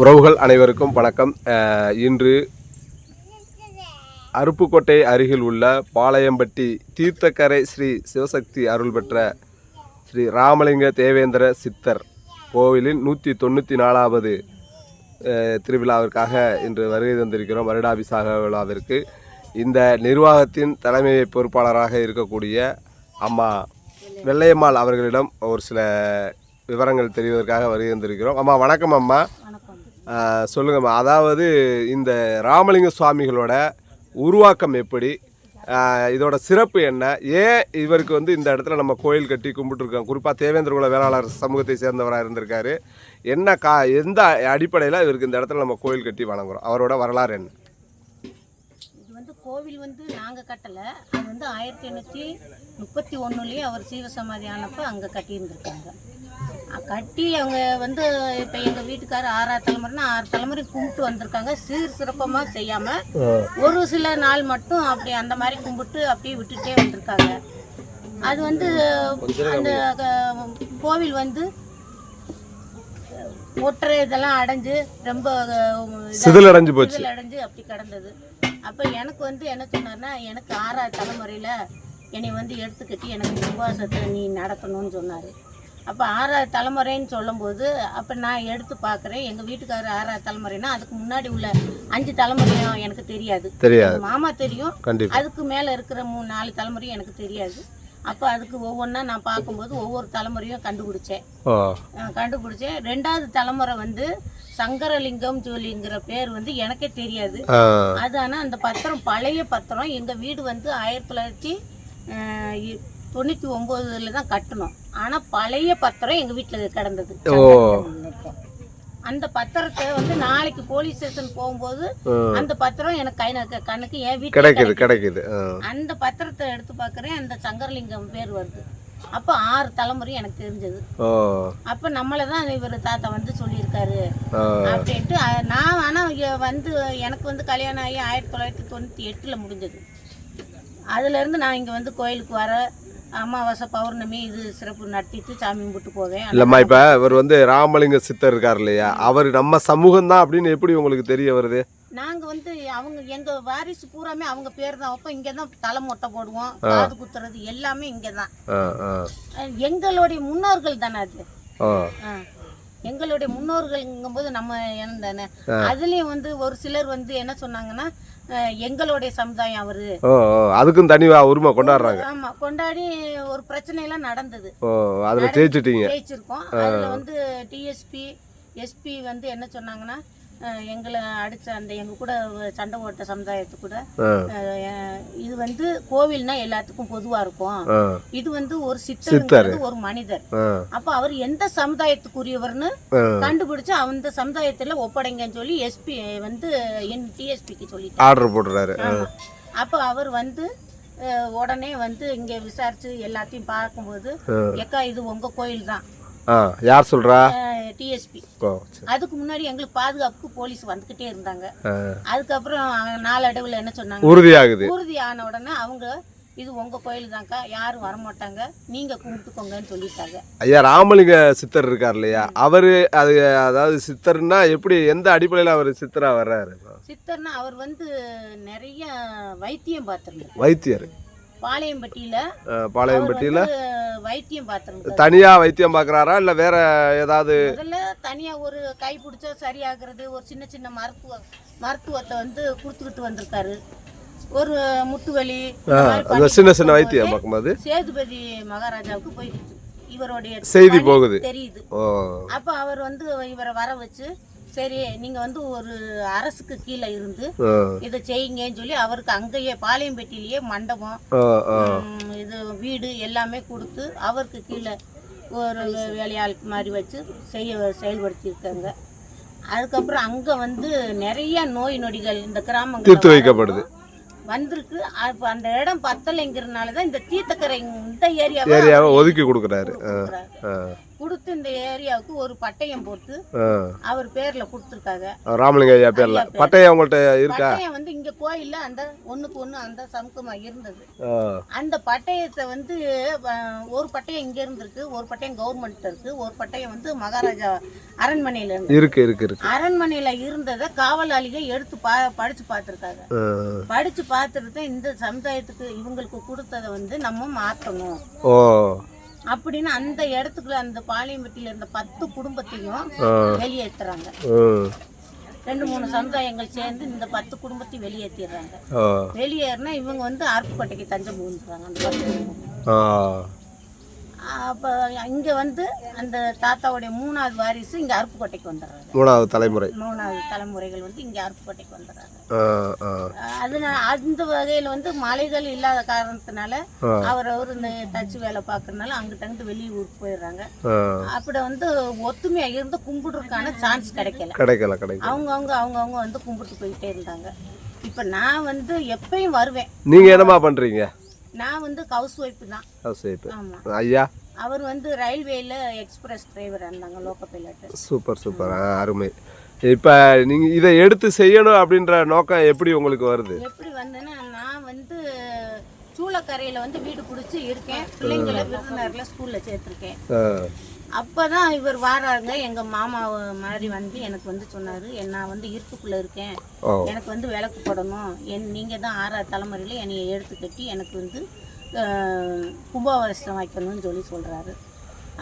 உறவுகள் அனைவருக்கும் வணக்கம். இன்று அருப்புக்கோட்டை அருகில் உள்ள பாளையம்பட்டி தீர்த்தக்கரை ஸ்ரீ சிவசக்தி அருள் பெற்ற ஸ்ரீ ராமலிங்க தேவேந்திர சித்தர் கோவிலின் நூற்றி தொண்ணூற்றி நாலாவது திருவிழாவிற்காக இன்று வருகை தந்திருக்கிறோம். வருடாபிசாக விழாவிற்கு. இந்த நிர்வாகத்தின் தலைமை பொறுப்பாளராக இருக்கக்கூடிய அம்மா வெள்ளையம்மாள் அவர்களிடம் ஒரு சில விவரங்கள் தெரிவதற்காக வருகை தந்திருக்கிறோம். அம்மா வணக்கம் அம்மா. சொல்லுங்கம்மா அதாவது இந்த ராமலிங்க சுவாமிகளோட உருவாக்கம் எப்படி? இதோட சிறப்பு என்ன? ஏன் இவருக்கு வந்து இந்த இடத்துல நம்ம கோயில் கட்டி கும்பிட்டுருக்கோம்? குறிப்பாக தேவேந்திர குல வேளாளர் சமூகத்தை சேர்ந்தவராக இருந்திருக்காரு. என்ன கா எந்த அடிப்படையில் இவருக்கு இந்த இடத்துல நம்ம கோயில் கட்டி வணங்குறோம் அவரோட வரலாறு என்ன? இது வந்து கோவில் வந்து நாங்கள் கட்டலை. அது வந்து ஆயிரத்தி எண்ணூற்றி முப்பத்தி ஒன்றுலேயே அவர் சீவசமாதி ஆனப்போ அங்கே கட்டியிருந்திருக்காங்க. கட்டி அவங்க வந்து இப்போ எங்கள் வீட்டுக்காரர் ஆறாவது தலைமுறைனா ஆறு தலைமுறை கும்பிட்டு வந்திருக்காங்க. சீர் சிறப்பமாக செய்யாமல் ஒரு சில நாள் மட்டும் அப்படி அந்த மாதிரி கும்பிட்டு அப்படியே விட்டுட்டே வந்திருக்காங்க. அது வந்து அந்த கோவில் வந்து ஒற்றை இதெல்லாம் அடைஞ்சு ரொம்ப அஹ், இதா- சிதிலடைஞ்சு போச்சு. சிதில் அடைஞ்சு அப்படி கிடந்தது. அப்போ எனக்கு வந்து என்ன சொன்னார்னா எனக்கு ஆறாவது தலைமுறையில் என்னை வந்து எடுத்துக்கட்டி எனக்கு நிர்வாசத்தை நீ நடத்தணும்னு சொன்னார். அப்போ ஆறாவது தலைமுறைன்னு சொல்லும்போது அப்போ நான் எடுத்து பார்க்குறேன் எங்கள் வீட்டுக்காரர் ஆறாவது தலைமுறைனா அதுக்கு முன்னாடி உள்ள அஞ்சு தலைமுறையும் எனக்கு தெரியாது. தெரியாது. மாமா தெரியும். அதுக்கு மேலே இருக்கிற மூணு நாலு தலைமுறையும் எனக்கு தெரியாது. அப்போ அதுக்கு ஒவ்வொன்றா நான் பார்க்கும்போது ஒவ்வொரு தலைமுறையும் கண்டுபிடிச்சேன். கண்டுபிடிச்சேன். ரெண்டாவது தலைமுறை வந்து சங்கரலிங்கம் ஜோலிங்கிற பேர் வந்து எனக்கே தெரியாது. அது ஆனால் அந்த பத்திரம் பழைய பத்திரம். எங்கள் வீடு வந்து ஆயிரத்தி தொள்ளாயிரத்தி தொண்ணூற்றி ஒம்போதில் தான் கட்டணும். ஆனால் பழைய பத்திரம் எங்கள் வீட்டில் கிடந்தது. அந்த பத்திரத்தை வந்து நாளைக்கு போலீஸ் ஸ்டேஷன் போகும்போது. அந்த பத்திரம் எனக்கு கை கண்ணுக்கு என் வீட்டில் கிடைக்குது கிடைக்குது. அந்த பத்திரத்தை எடுத்து பார்க்குறேன் அந்த சங்கரலிங்கம் பேர் வருது. அப்போ ஆறு தலைமுறை எனக்கு தெரிஞ்சது. அப்போ நம்மளை தான் இவர் தாத்தா வந்து சொல்லியிருக்காரு அப்படின்ட்டு நான் ஆனால் வந்து எனக்கு வந்து கல்யாணம் ஆகி ஆயிரத்தி தொள்ளாயிரத்தி தொண்ணூற்றி எட்டில் முடிஞ்சது. அதுலேருந்து நான் இங்கே வந்து கோயிலுக்கு வர அமாவாசை பௌர்ணமி இது சிறப்பு நடத்திட்டு சாமி கும்பிட்டு போவேன். இல்லைம்மா இப்போ இவர் வந்து ராமலிங்க சித்தர் இருக்கார் இல்லையா? அவர் நம்ம சமூகம் தான் அப்படின்னு எப்படி உங்களுக்கு தெரிய வருது? நாங்கள் வந்து அவங்க எங்கள் வாரிசு பூராமே அவங்க பேர் தான். வைப்போம் இங்கே தான் தலை மொட்டை போடுவோம் காது குத்துறது எல்லாமே இங்கே தான். எங்களுடைய முன்னோர்கள் தானே அது? எங்களுடைய முன்னோர்கள்ங்கும்போது நம்ம என்ன தானே? அதுலேயும் வந்து ஒரு சிலர் வந்து என்ன சொன்னாங்கன்னா எங்களுடைய சமுதாயம் அவரு. அதுக்கும் தனி வா- உரிமை கொண்டாடுறாங்க. ஆமா கொண்டாடி ஒரு பிரச்சனை எல்லாம் நடந்தது அதில் ஜெயிச்சிட்டீங்க. ஜெயிச்சிருக்கோம். அதுல வந்து டிஎஸ்பி எஸ்பி வந்து என்ன சொன்னாங்கன்னா எங்களை அடிச்ச அந்த எங்க கூட சண்டை ஓட்ட சமுதாயத்து கூட இது வந்து கோவில்னா எல்லாத்துக்கும் பொதுவா இருக்கும். இது வந்து ஒரு சித்தருங்கிறது ஒரு மனிதர். அப்ப அவர் எந்த சமுதாயத்துக்குரியவர்னு. கண்டுபிடிச்சு அந்த சமுதாயத்துல ஒப்படைங்கன்னு சொல்லி எஸ்பி வந்து என் டிஎஸ்பிக்கு சொல்லிட்டார். ஆர்டர் போடுறாரு. அப்போ அவர் வந்து உடனே வந்து இங்க விசாரிச்சு எல்லாத்தையும் பார்க்கும்போது எக்கா இது உங்க கோயில் தான் யார் சொல்கிறா டிஎஸ்பி அதுக்கு முன்னாடி எங்களுக்கு பாதுகாப்புக்கு போலீஸ் வந்துகிட்டே இருந்தாங்க. அதுக்கப்புறம் நாளடைவில் என்ன சொன்னாங்க? உறுதியாகுது. உறுதி ஆன உடனே அவங்க இது உங்க கோயில் தான்க்கா யாரும் வரமாட்டாங்க நீங்க கும்பிட்டுக்கோங்கன்னு சொல்லிட்டாங்க. ஐயா ராமலிங்க சித்தர் இருக்கார் இல்லையா? அவர் அது அதாவது சித்தர்னா எப்படி எந்த அடிப்படையில் அவர் சித்தராக வர்றாரு சித்தர்னா அவர் வந்து நிறைய வைத்தியம் பார்த்துருந்தார். வைத்தியர். பாளையம்பட்டியில பாளையம்பட்டியில் வைத்தியம் பார்த்துருந்தார். தனியாக வைத்தியம் பார்க்குறாரா இல்லை வேற ஏதாவது? முதல்ல தனியா ஒரு கை பிடிச்சா சரியாகிறது ஒரு சின்ன சின்ன மருத்துவ மருத்துவத்தை வந்து கொடுத்துக்கிட்டு வந்திருக்காரு. ஒரு முட்டு வலி சின்ன சின்ன வைத்தியம் பார்க்கும்போது? சேதுபதி மகாராஜாவுக்கு போய் இவருடைய செய்தி போகுது. தெரியுது. அப்ப அவர் வந்து இவரை வர வச்சு சரி நீங்க வந்து ஒரு அரசுக்கு கீழே இருந்து இதை செய்யுங்கன்னு சொல்லி அவருக்கு அங்கேயே பாளையம்பட்டியிலேயே மண்டபம் இது வீடு எல்லாமே கொடுத்து அவருக்கு கீழே ஒரு வேலையாள் மாதிரி வச்சு செய்ய செயல்படுத்தியிருக்காங்க. அதுக்கப்புறம் அங்கே வந்து நிறைய நோய் நொடிகள் இந்த கிராமங்கள் தீர்த்து வைக்கப்படுது. வந்திருக்கு. அப்போ அந்த இடம் பத்தலைங்கிறதுனால தான் இந்த தீர்த்தக்கரை இந்த ஏரியாவை ஒதுக்கி கொடுக்குறாரு. கொடுத்து இந்த ஏரியாவுக்கு ஒரு பட்டயம் போட்டு. அவர் பேர்ல கொடுத்துருக்காங்க. ராமலிங்க ஐயா பேர்ல. பட்டயம் உங்கள்கிட்ட இருக்கா? பட்டயம் வந்து இங்க கோயில்ல அந்த ஒண்ணுக்கு ஒண்ணு அந்த சமுக்கமா இருந்தது. அந்த பட்டயத்தை வந்து ஒரு பட்டயம் இங்க இருந்திருக்கு ஒரு பட்டயம் கவர்மெண்ட் இருக்கு ஒரு பட்டயம் வந்து மகாராஜா அரண்மனையில இருந்து இருக்கு இருக்கு இருக்கு. அரண்மனையில இருந்ததை காவலாளிக எடுத்து பா படிச்சு பார்த்துருக்காங்க. படிச்சு பார்த்துட்டு இந்த சமுதாயத்துக்கு இவங்களுக்கு கொடுத்ததை வந்து நம்ம மாற்றணும் ஓ. அப்படின்னு அந்த இடத்துக்குள்ள அந்த பாளையம்பட்டியில இருந்த பத்து குடும்பத்தையும் வெளியேத்துறாங்க ம். ரெண்டு மூணு சமுதாயங்கள் சேர்ந்து இந்த பத்து குடும்பத்தையும் வெளியேற்றிடுறாங்க. வெளியேறினா இவங்க வந்து அருப்புக்கோட்டைக்கு தஞ்சம் புகுந்துறாங்க அந்த பத்து குடும்பம். அப்போ இங்கே வந்து அந்த தாத்தாவுடைய மூணாவது வாரிசு இங்கே அருப்புக்கோட்டைக்கு வந்துடுறாங்க. மூணாவது தலைமுறை. மூணாவது தலைமுறைகள் வந்து இங்கே அருப்புக்கோட்டைக்கு வந்துடுறாங்க. அதனால அந்த வகையில் வந்து மலைகள் இல்லாத காரணத்தினால. அவர் அவர் இந்த தச்சு வேலை பார்க்கறதுனால அங்கிட்ட அங்கிட்டு வெளியூருக்கு போயிடுறாங்க. அப்படி வந்து ஒத்துமையா இருந்து கும்பிடுறதுக்கான சான்ஸ் கிடைக்கல. கிடைக்கல கிடைக்கல. அவங்கவுங்க அவங்கவுங்க வந்து கும்பிட்டு போயிட்டே இருந்தாங்க. இப்போ நான் வந்து எப்பயும் வருவேன். நீங்க என்னம்மா பண்றீங்க? நான் வந்து ஹவுஸ் ஒய்ஃப் தான். ஹவுஸ் ஒய்ஃப் ஐயா அவர் வந்து ரயில்வேல எக்ஸ்பிரஸ் டிரைவர் இருந்தாங்க லோக்கல் பைலட் சூப்பர் சூப்பர். அருமை. இப்போ நீங்க இதை எடுத்து செய்யணும் அப்படின்ற நோக்கம் எப்படி உங்களுக்கு வருது? எப்படி வந்தேன்னா நான் வந்து சூளக்கரையில் வந்து வீடு பிடிச்சி இருக்கேன். பிள்ளைங்களை விருதுநகரில் ஸ்கூலில் சேர்த்துருக்கேன். ஆ. அப்போ தான் இவர் வாராங்க எங்கள் மாமா மாதிரி வந்து எனக்கு வந்து சொன்னார் நான் வந்து இருட்டுக்குள்ளே இருக்கேன். எனக்கு வந்து விளக்கு போடணும். என் நீங்கள் தான் ஆறாவது தலைமுறையில் என்னை எடுத்து கட்டி எனக்கு வந்து கும்பாபிஷேகம் வைக்கணும்னு சொல்லி சொல்கிறாரு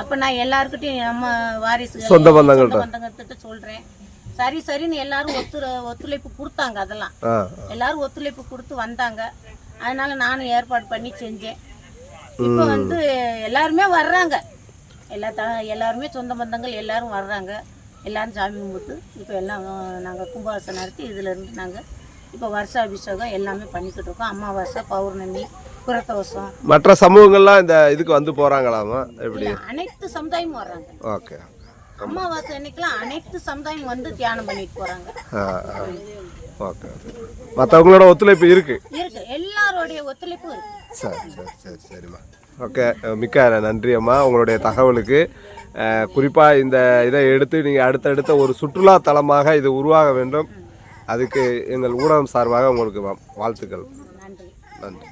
அப்போ நான் எல்லாருக்கிட்டையும் நம்ம வாரிசுகள் சொந்த பந்தங்கள்கிட்ட சொல்கிறேன் சரி சரின்னு எல்லாரும் ஒத்துழ ஒத்துழைப்பு கொடுத்தாங்க அதெல்லாம். எல்லாரும் ஒத்துழைப்பு கொடுத்து வந்தாங்க. அதனால நானும் ஏற்பாடு பண்ணி செஞ்சேன். இப்போ வந்து எல்லாருமே வர்றாங்க. எல்லா த எல்லாருமே சொந்த பந்தங்கள் எல்லாரும் வர்றாங்க. எல்லாரும் சாமி கும்பிட்டு இப்போ எல்லாம் நாங்கள் கும்பாபிஷேகம் நடத்தி இதிலேருந்து நாங்கள் இப்போ வருஷாபிஷேகம் எல்லாமே பண்ணிக்கிட்டு இருக்கோம். அமாவாசை பௌர்ணமி மற்ற சமூகங்கள்லாம் இந்த இதுக்கு வந்து போறாங்களாமா? எப்படி? அனைத்து சமுதாயமும் வர்றாங்க. ஓகே அமாவாசை அன்னைக்கெல்லாம் அனைத்து சமுதாயம் வந்து தியானம் பண்ணிட்டு ஆ. ஓகே மற்றவங்களோட ஒத்துழைப்பு இருக்கு. இருக்கு. எல்லாருடைய ஒத்துழைப்பும் இருக்கு. சரி சரி சரி சரிம்மா. ஓகே மிக்க நன்றி அம்மா உங்களுடைய தகவலுக்கு. குறிப்பாக இந்த இதை எடுத்து நீங்கள் அடுத்தடுத்த ஒரு சுற்றுலா தலமாக இது உருவாக வேண்டும். அதுக்கு எங்கள் ஊடகம் சார்பாக உங்களுக்கு வாழ்த்துக்கள். நன்றி. நன்றி.